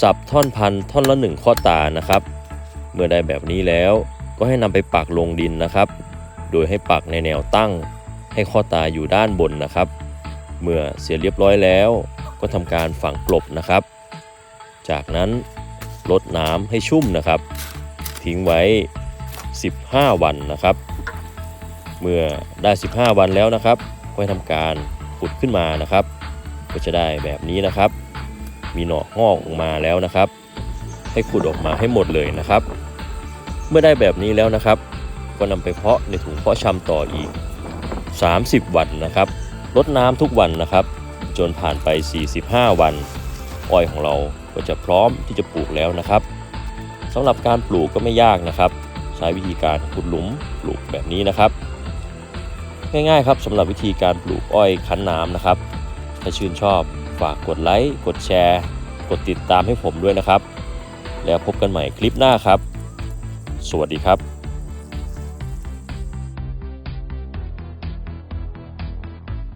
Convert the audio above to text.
สับท่อนพันท่อนละหนึ่งข้อตานะครับ เมื่อได้แบบนี้แล้วก็ให้นำไปปักลงดินนะครับ โดยให้ปักในแนวตั้ง ให้ข้อตาอยู่ด้านบนนะครับ เมื่อเสร็จเรียบร้อยแล้ว ก็ทำการฝังกลบนะครับ จากนั้นลดน้ำให้ชุ่มนะครับ ทิ้งไว้ 15 วันนะครับ เมื่อได้ 15 วันแล้วนะครับ ก็ให้ทำการขุดขึ้นมานะครับ ก็จะได้แบบนี้นะครับ มีหน่องอกออกมาแล้วนะครับ ให้ขุดออกมาให้หมดเลยนะครับ เมื่อได้แบบนี้แล้วนะครับ ก็นำไปเพาะในถุงเพาะชำต่ออีก 30 วันนะครับรดน้ำทุกวันนะครับ จนผ่านไป 45 วันอ้อยของเราก็จะพร้อมที่จะปลูกแล้วนะครับสำหรับการปลูกก็ไม่ยากนะครับ ใช้วิธีการขุดหลุมปลูกแบบนี้นะครับ ง่ายๆครับสำหรับวิธีการปลูกอ้อยคั้นน้ำนะครับ ถ้าชื่นชอบฝากกดไลค์ กดแชร์ กดติดตามให้ผมด้วยนะครับ แล้วพบกันใหม่คลิปหน้าครับ สวัสดีครับ